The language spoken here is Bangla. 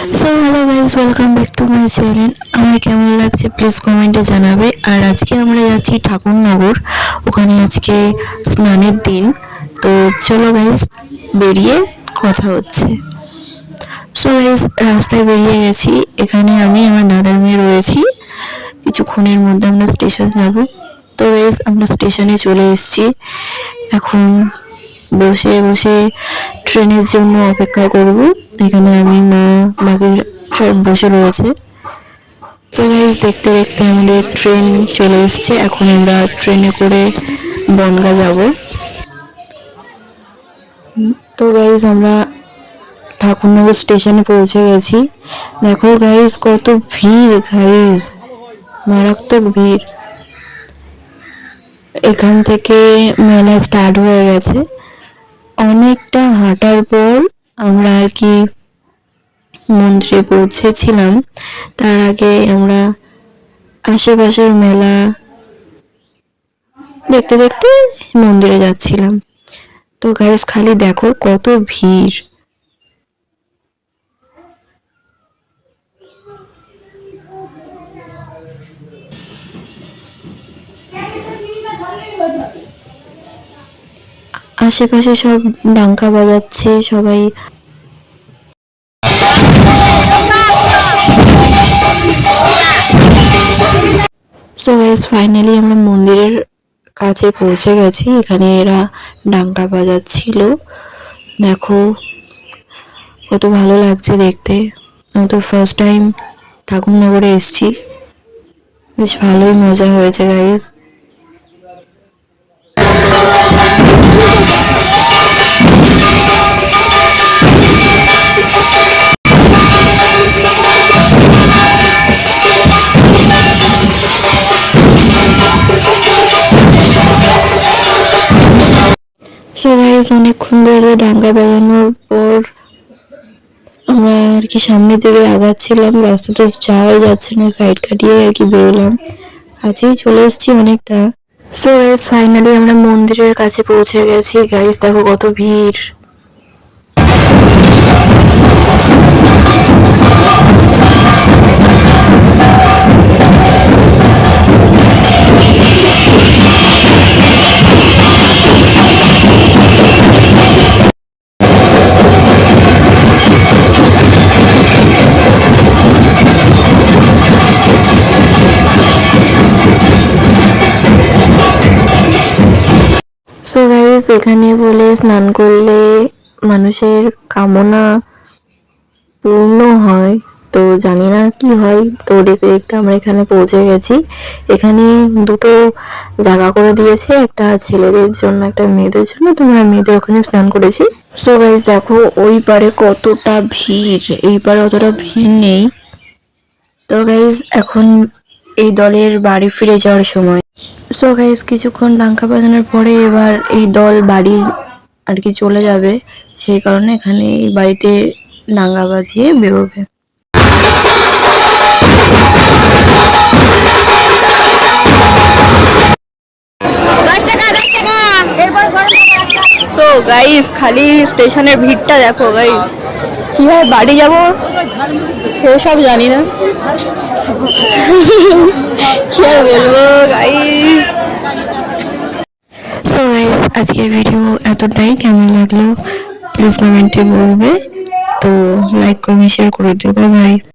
So hello guys welcome back to my channel আমার কেমন লাগছে প্লিজ কমেন্টে জানাবে। আর আজকে আমরা যাচ্ছি ঠাকুরনগর। ওখানে আজকে স্নানের দিন। তো চলো গাইস বেরিয়ে কথা হচ্ছে। সো গাইস রাস্তায় বেরিয়ে গেছি। এখানে আমি আমার দাদার মেয়ে রয়েছি। কিছুক্ষণের মধ্যে আমরা স্টেশন যাব। তো গাইস আমরা স্টেশনে চলে এসেছি। এখন বসে বসে ট্রেনের জন্য অপেক্ষা করব। এখানে আমি মা বাকি সব বসে রয়েছে। তো গাইজ দেখতে দেখতে আমাদের ট্রেন চলে এসছে। এখন আমরা ট্রেনে করে বনগা যাব। তো গাইজ আমরা ঠাকুরনগর স্টেশনে পৌঁছে গেছি। দেখো গাইজ কত ভিড় গাইজ মারাত্মক ভিড়। এখান থেকে মেলা স্টার্ট হয়ে গেছে। অনেকটা হাঁটার পর আমরা আর কি মন্দিরে পৌঁছেছিলাম। তার আগে আমরা আশেপাশের মেলা দেখতে দেখতে মন্দিরে যাচ্ছিলাম। তো গাইস খালি দেখো কত ভিড়। আশেপাশে সব ডাঙ্কা বাজাচ্ছে, সবাই সো গাইস ফাইনালি আমরা মন্দিরের কাছে পৌঁছে গেছি। এখানে এরা ডাঙ্গা বাজাচ্ছিল। দেখো, কত ভালো লাগছে দেখতে। আমি তো ফার্স্ট টাইম ঠাকুরনগরে এসেছি। বেশ ভালোই মজা হয়েছে গাইস সো গাইস অনেকক্ষণ ধরে ডাঙ্গা বাজানোর পর আমরা আর কি সামনের দিকে আগাচ্ছিলাম। রাস্তাটা যাওয়াই যাচ্ছে না সাইড কাটিয়ে আর কি বেরোলাম। কাছেই চলে এসেছি অনেকটা। সো গাইস ফাইনালি আমরা মন্দিরের কাছে পৌঁছে গেছি। গাইস দেখো কত ভিড়। সো গাইস এখানে বলে স্নান করলে মানুষের কামনা পূর্ণ হয়। তো জানি না কি হয়, তো দেখতে দেখতে আমরা এখানে পৌঁছে গেছি। এখানে দুটো জায়গা করে দিয়েছে, একটা ছেলেদের জন্য, একটা মেয়েদের জন্য। তো আমরা মেয়েদের ওখানে স্নান করেছি। সো গাইস দেখো, ওই পারে কতটা ভিড়, এই পারে অতটা ভিড় নেই। তো গাইস এখন এই দলের বাড়ি ফিরে যাওয়ার সময়। সো গাইস কিছুক্ষণ ডাঙ্কা বাজানোর পরে এবার এই দল বাড়ি আর কি চলে যাবে। সেই কারণে এখানে এই বাড়িতে ডাঙ্গা বাজিয়ে বেরোবে। সো গাইস খালি স্টেশনের ভিড়টা দেখো গাইস কীভাবে বাড়ি যাব? সেসব জানি না। কি বলব গাইস সো গাইস আজকের ভিডিও এতটাই। কেমন লাগল? প্লিজ কমেন্টে বলবে। তো লাইক কমেন্ট শেয়ার করে দেবে ভাই